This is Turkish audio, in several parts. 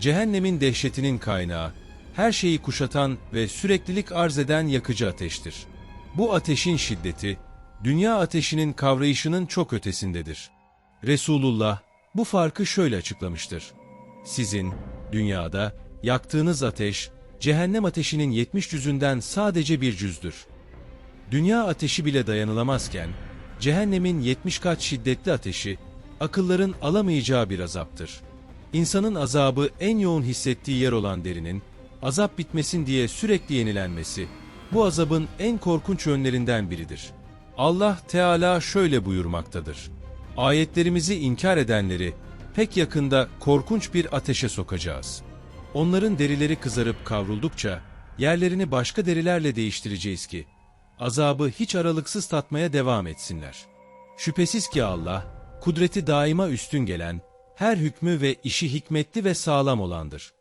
Cehennemin dehşetinin kaynağı, her şeyi kuşatan ve süreklilik arz eden yakıcı ateştir. Bu ateşin şiddeti, dünya ateşinin kavrayışının çok ötesindedir. Resulullah bu farkı şöyle açıklamıştır. Sizin, dünyada, yaktığınız ateş, cehennem ateşinin 70 cüzünden sadece bir cüzdür. Dünya ateşi bile dayanılamazken, cehennemin 70 kat şiddetli ateşi, akılların alamayacağı bir azaptır. İnsanın azabı en yoğun hissettiği yer olan derinin, azap bitmesin diye sürekli yenilenmesi, bu azabın en korkunç yönlerinden biridir. Allah Teala şöyle buyurmaktadır. Ayetlerimizi inkar edenleri pek yakında korkunç bir ateşe sokacağız. Onların derileri kızarıp kavruldukça yerlerini başka derilerle değiştireceğiz ki azabı hiç aralıksız tatmaya devam etsinler. Şüphesiz ki Allah kudreti daima üstün gelen, her hükmü ve işi hikmetli ve sağlam olandır.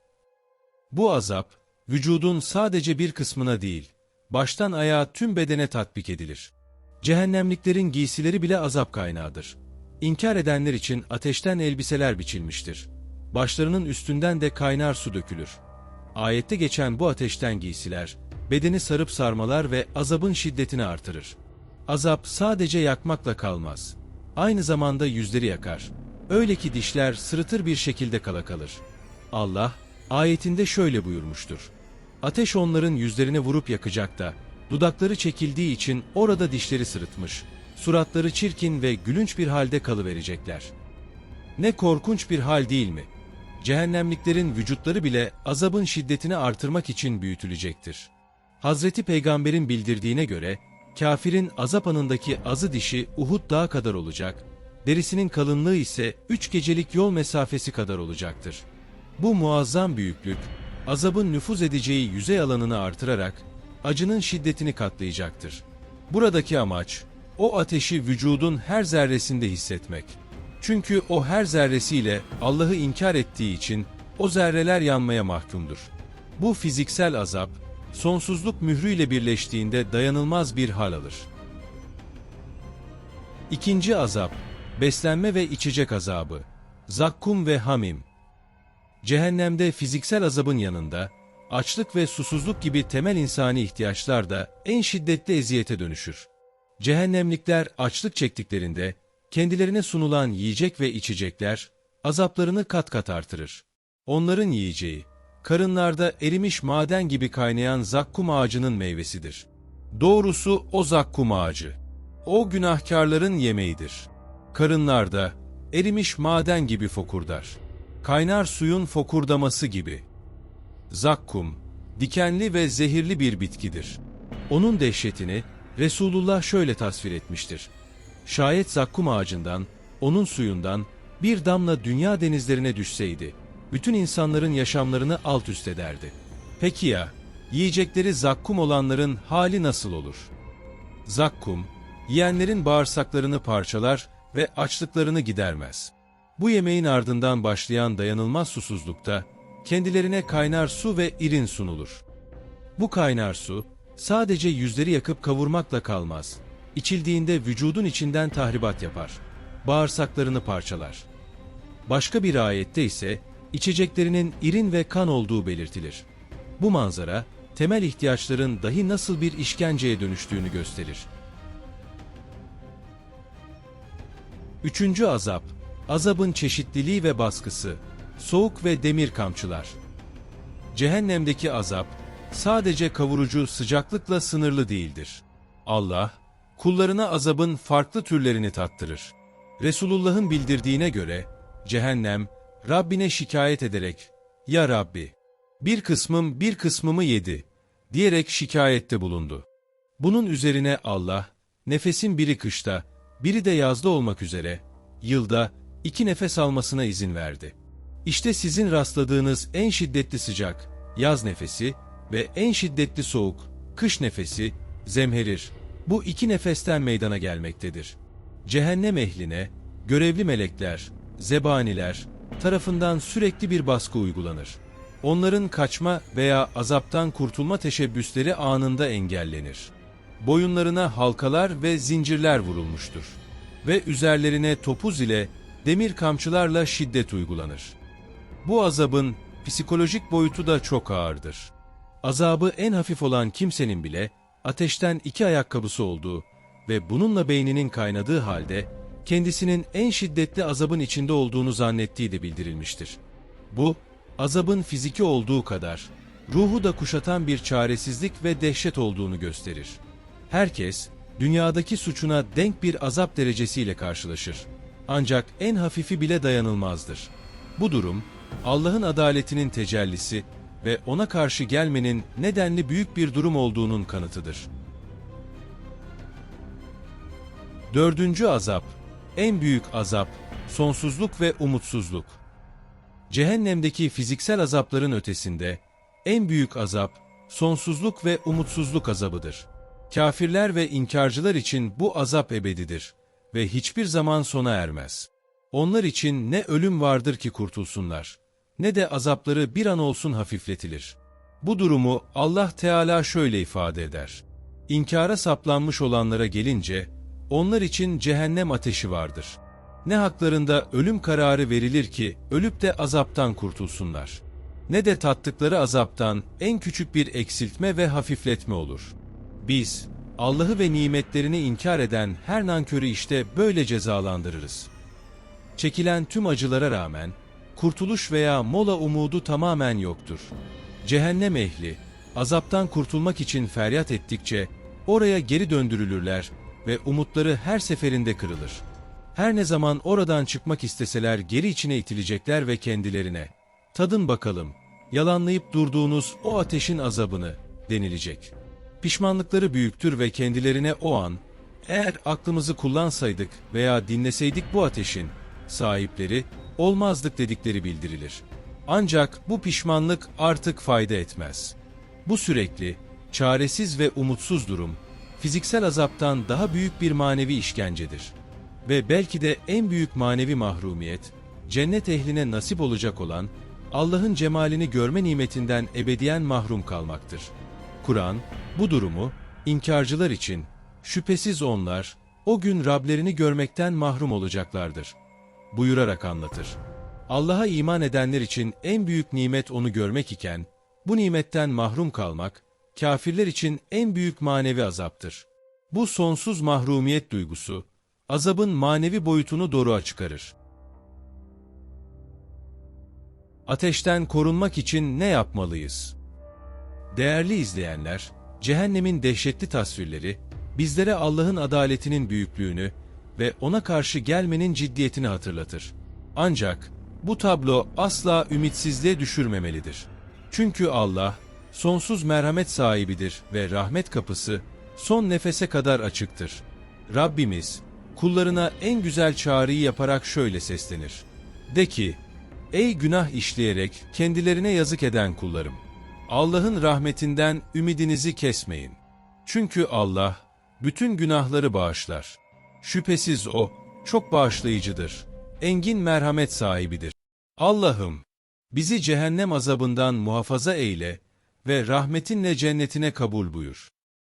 Bu azap, vücudun sadece bir kısmına değil, baştan ayağa tüm bedene tatbik edilir. Cehennemliklerin giysileri bile azap kaynağıdır. İnkar edenler için ateşten elbiseler biçilmiştir. Başlarının üstünden de kaynar su dökülür. Ayette geçen bu ateşten giysiler, bedeni sarıp sarmalar ve azabın şiddetini artırır. Azap sadece yakmakla kalmaz. Aynı zamanda yüzleri yakar. Öyle ki dişler sırıtır bir şekilde kala kalır. Allah, ayetinde şöyle buyurmuştur. Ateş onların yüzlerine vurup yakacak da, dudakları çekildiği için orada dişleri sırıtmış, suratları çirkin ve gülünç bir halde kalıverecekler. Ne korkunç bir hal değil mi? Cehennemliklerin vücutları bile azabın şiddetini artırmak için büyütülecektir. Hazreti Peygamber'in bildirdiğine göre, kafirin azap anındaki azı dişi Uhud dağı kadar olacak, derisinin kalınlığı ise üç gecelik yol mesafesi kadar olacaktır. Bu muazzam büyüklük, azabın nüfuz edeceği yüzey alanını artırarak, acının şiddetini katlayacaktır. Buradaki amaç, o ateşi vücudun her zerresinde hissetmek. Çünkü o her zerresiyle Allah'ı inkar ettiği için o zerreler yanmaya mahkumdur. Bu fiziksel azap, sonsuzluk mührüyle birleştiğinde dayanılmaz bir hal alır. İkinci azap, beslenme ve içecek azabı, zakkum ve hamim. Cehennemde fiziksel azabın yanında, açlık ve susuzluk gibi temel insani ihtiyaçlar da en şiddetli eziyete dönüşür. Cehennemlikler açlık çektiklerinde, kendilerine sunulan yiyecek ve içecekler, azaplarını kat kat artırır. Onların yiyeceği, karınlarda erimiş maden gibi kaynayan zakkum ağacının meyvesidir. Doğrusu o zakkum ağacı. O günahkarların yemeğidir. Karınlarda erimiş maden gibi fokurdar. Kaynar suyun fokurdaması gibi. Zakkum, dikenli ve zehirli bir bitkidir. Onun dehşetini Resulullah şöyle tasvir etmiştir. Şayet zakkum ağacından, onun suyundan bir damla dünya denizlerine düşseydi, bütün insanların yaşamlarını alt üst ederdi. Peki ya, yiyecekleri zakkum olanların hali nasıl olur? Zakkum, yiyenlerin bağırsaklarını parçalar ve açlıklarını gidermez. Bu yemeğin ardından başlayan dayanılmaz susuzlukta, kendilerine kaynar su ve irin sunulur. Bu kaynar su, sadece yüzleri yakıp kavurmakla kalmaz. İçildiğinde vücudun içinden tahribat yapar. Bağırsaklarını parçalar. Başka bir ayette ise, içeceklerinin irin ve kan olduğu belirtilir. Bu manzara, temel ihtiyaçların dahi nasıl bir işkenceye dönüştüğünü gösterir. Üçüncü azap, azabın çeşitliliği ve baskısı, soğuk ve demir kamçılar. Cehennemdeki azap, sadece kavurucu sıcaklıkla sınırlı değildir. Allah, kullarına azabın farklı türlerini tattırır. Resulullah'ın bildirdiğine göre, cehennem, Rabbine şikayet ederek, ''Ya Rabbi, bir kısmım bir kısmımı yedi.'' diyerek şikayette bulundu. Bunun üzerine Allah, nefesin biri kışta, biri de yazda olmak üzere, yılda iki nefes almasına izin verdi. İşte sizin rastladığınız en şiddetli sıcak, yaz nefesi ve en şiddetli soğuk, kış nefesi, zemherir. Bu iki nefesten meydana gelmektedir. Cehennem ehline, görevli melekler, zebaniler tarafından sürekli bir baskı uygulanır. Onların kaçma veya azaptan kurtulma teşebbüsleri anında engellenir. Boyunlarına halkalar ve zincirler vurulmuştur. Ve üzerlerine topuz ile demir kamçılarla şiddet uygulanır. Bu azabın psikolojik boyutu da çok ağırdır. Azabı en hafif olan kimsenin bile ateşten iki ayakkabısı olduğu ve bununla beyninin kaynadığı halde kendisinin en şiddetli azabın içinde olduğunu zannettiği de bildirilmiştir. Bu, azabın fiziki olduğu kadar, ruhu da kuşatan bir çaresizlik ve dehşet olduğunu gösterir. Herkes, dünyadaki suçuna denk bir azap derecesiyle karşılaşır. Ancak en hafifi bile dayanılmazdır. Bu durum, Allah'ın adaletinin tecellisi ve ona karşı gelmenin nedenli büyük bir durum olduğunun kanıtıdır. Dördüncü azap, en büyük azap, sonsuzluk ve umutsuzluk. Cehennemdeki fiziksel azapların ötesinde, en büyük azap, sonsuzluk ve umutsuzluk azabıdır. Kafirler ve inkarcılar için bu azap ebedidir ve hiçbir zaman sona ermez. Onlar için ne ölüm vardır ki kurtulsunlar, ne de azapları bir an olsun hafifletilir. Bu durumu Allah Teala şöyle ifade eder. İnkara saplanmış olanlara gelince, onlar için cehennem ateşi vardır. Ne haklarında ölüm kararı verilir ki ölüp de azaptan kurtulsunlar. Ne de tattıkları azaptan en küçük bir eksiltme ve hafifletme olur. Biz, Allah'ı ve nimetlerini inkar eden her nankörü işte böyle cezalandırırız. Çekilen tüm acılara rağmen, kurtuluş veya mola umudu tamamen yoktur. Cehennem ehli, azaptan kurtulmak için feryat ettikçe, oraya geri döndürülürler ve umutları her seferinde kırılır. Her ne zaman oradan çıkmak isteseler geri içine itilecekler ve kendilerine, tadın bakalım, yalanlayıp durduğunuz o ateşin azabını, denilecek. Pişmanlıkları büyüktür ve kendilerine o an, eğer aklımızı kullansaydık veya dinleseydik bu ateşin, sahipleri, olmazdık dedikleri bildirilir. Ancak bu pişmanlık artık fayda etmez. Bu sürekli, çaresiz ve umutsuz durum, fiziksel azaptan daha büyük bir manevi işkencedir. Ve belki de en büyük manevi mahrumiyet, cennet ehline nasip olacak olan, Allah'ın cemalini görme nimetinden ebediyen mahrum kalmaktır. Kur'an, bu durumu, inkarcılar için, şüphesiz onlar, o gün Rablerini görmekten mahrum olacaklardır. Buyurarak anlatır. Allah'a iman edenler için en büyük nimet onu görmek iken, bu nimetten mahrum kalmak, kafirler için en büyük manevi azaptır. Bu sonsuz mahrumiyet duygusu, azabın manevi boyutunu doğruğa çıkarır. Ateşten korunmak için ne yapmalıyız? Değerli izleyenler, cehennemin dehşetli tasvirleri, bizlere Allah'ın adaletinin büyüklüğünü ve ona karşı gelmenin ciddiyetini hatırlatır. Ancak bu tablo asla ümitsizliğe düşürmemelidir. Çünkü Allah, sonsuz merhamet sahibidir ve rahmet kapısı son nefese kadar açıktır. Rabbimiz, kullarına en güzel çağrıyı yaparak şöyle seslenir. De ki, ey günah işleyerek kendilerine yazık eden kullarım! Allah'ın rahmetinden ümidinizi kesmeyin. Çünkü Allah, bütün günahları bağışlar. Şüphesiz O, çok bağışlayıcıdır. Engin merhamet sahibidir. Allah'ım, bizi cehennem azabından muhafaza eyle ve rahmetinle cennetine kabul buyur.